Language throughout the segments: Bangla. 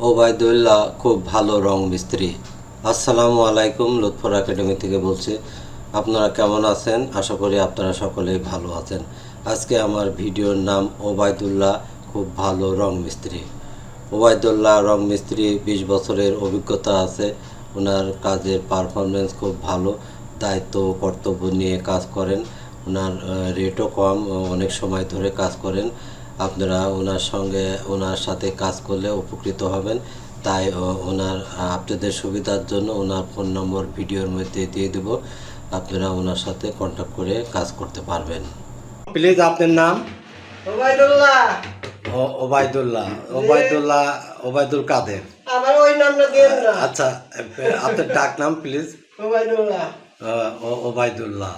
ওবায়দুল্লাহ খুব ভালো রং মিস্ত্রি। আসসালামু আলাইকুম, লুৎফর একাডেমি থেকে বলছি, আপনারা কেমন আছেন? আশা করি আপনারা সকলেই ভালো আছেন। আজকে আমার ভিডিওর নাম ওবায়দুল্লাহ, খুব ভালো রং মিস্ত্রি। ওবায়দুল্লাহ রং মিস্ত্রি বিশ বছরের অভিজ্ঞতা আছে। ওনার কাজের পারফরমেন্স খুব ভালো, দায়িত্ব কর্তব্য নিয়ে কাজ করেন। ওনার রেটও কম, অনেক সময় ধরে কাজ করেন। আপনারা ওনার সঙ্গে ওনার সাথে কাজ করলে উপকৃত হবেন। তাই ও- ওনার আপনাদের সুবিধার জন্য ওনার ফোন নম্বর ভিডিওর মধ্যে দিয়ে দেব। আপনারা ওনার সাথে কন্ট্যাক্ট করে কাজ করতে পারবেন। প্লিজ আপনার নাম? ওবায়দুল্লাহ। ও- ওবায়দুল্লাহ। ওবায়দুল্লাহ ওবায়দুল কাদের? আমার ওই নামটা দিন না। আচ্ছা আপনার ডাক নাম প্লিজ ওবায়দুল্লাহ। ওবায়দুল্লাহ।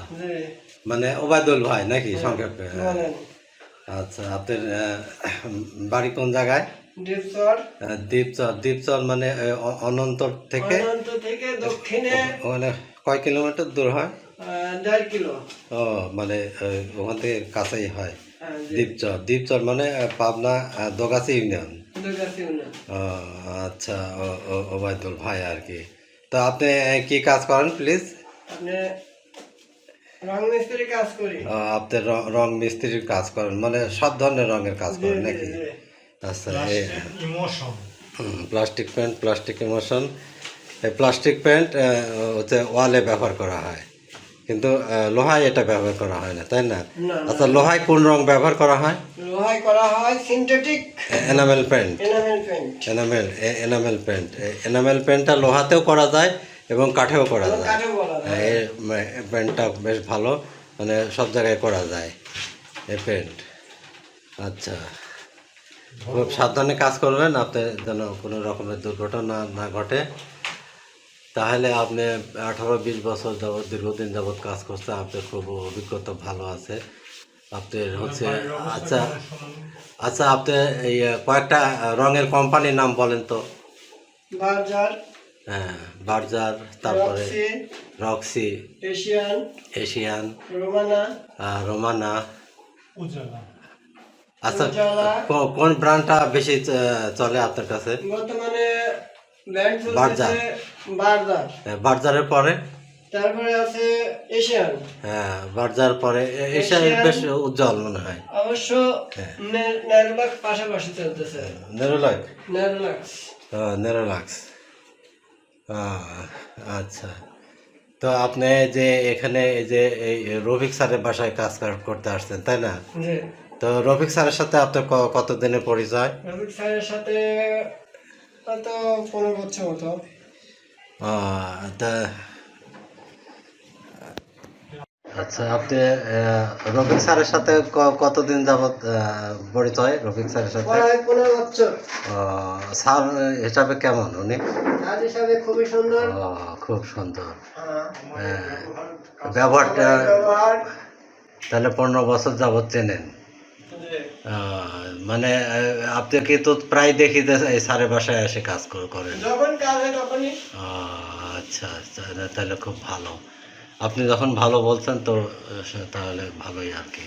মানে ওবায়দুল ভাই নাকি সংক্ষেপে? আচ্ছা আপনার বাড়ি কোন জায়গায়? দ্বীপচর দ্বীপচর মানে অনন্তর থেকে? অনন্ত থেকে দক্ষিণে। মানে কয় কিলোমিটার দূর হয়? দেড় কিলো। ও মানে ওখান থেকে কাছেই হয়। হ্যাঁ। দ্বীপচর দ্বীপচর মানে পাবনা দোগাছি ইউনিয়ন। আচ্ছা ওবায়দুল ভাই আর কি। তো আপনি কি কাজ করেন প্লিজ? আপনি রং মিস্ত্রি কাজ করি। আপনি রং মিস্ত্রির কাজ করেন মানে সব ধরনের রঙের কাজ করেন নাকি। আচ্ছা প্লাস্টিক পেন্ট প্লাস্টিক ইমোশন এই প্লাস্টিক পেন্ট হচ্ছে ওয়ালে ব্যবহার করা হয়। কিন্তু লোহায় এটা ব্যবহার করা হয় না তাই না। আচ্ছা লোহায় কোন রং ব্যবহার করা হয়? লোহায় করা হয় synthetic enamel paint enamel paint enamel enamel paint enamel পেন্টটা লোহাতেও করা যায় এবং কাঠেও করা যায়। এই মে- বেশ ভালো। মানে সব জায়গায় করা যায় এই প্যান্ট আচ্ছা। খুব সাবধানে কাজ করবেন আপনি যেন কোনো রকমের দুর্ঘটনা না ঘটে। তাহলে আপনি আঠারো বিশ বছর যাবৎ দীর্ঘদিন যাবৎ কাজ করছে আপনার খুব অভিজ্ঞতা ভালো আছে। আপনার হচ্ছে আচ্ছা আচ্ছা আপনি এই কয়েকটা রঙের কোম্পানির নাম বলেন তো। বার্জার হ্যাঁ বার্জার তারপরে Roxy Roxy Asian Asian Romana Romana. আচ্ছা কোন ব্র্যান্ডটা বেশি চলে আপনার কাছে? বর্তমানে বার্জার। বার্জার। হ্যাঁ, বার্জারের পরে? তারপরে আছে এশিয়ান। হ্যাঁ বার্জার পরে। Asian Asian. বেশ উজ্জ্বল মনে হয়। অবশ্য হ্যাঁ। পাশাপাশি চলতেছে। নেরোলাক? নেরোলাক্স। নেরোলাক্স। আচ্ছা। তো আপনি যে এখানে এই যে এই রফিক স্যারের বাসায় কাজ করতে আসছেন তাই না? তো রফিক স্যারের সাথে আপনার কতদিনের পরিচয়? রফিক স্যারের সাথে তো পনেরো বছর মতো। আহ, তা আচ্ছা আপনি রফিক স্যারের সাথে কতদিন আহ, পরিচয় রফিক স্যারের সাথে? পনেরো বছর। স্যার হিসাবে কেমন উনি? কাজ হিসাবে খুবই সুন্দর। খুব সুন্দর। হ্যাঁ। ব্যবহারটা তাহলে পনেরো বছর যাবৎ চেনেন। মানে আপনি কি তো প্রায় দেখি যে এই স্যারের বাসায় এসে কাজ কর- করেন? যখন কাজ তখনই। আচ্ছা আচ্ছা তাহলে খুব ভালো। আপনি যখন ভালো বলছেন তো তাহলে ভালোই আর কি।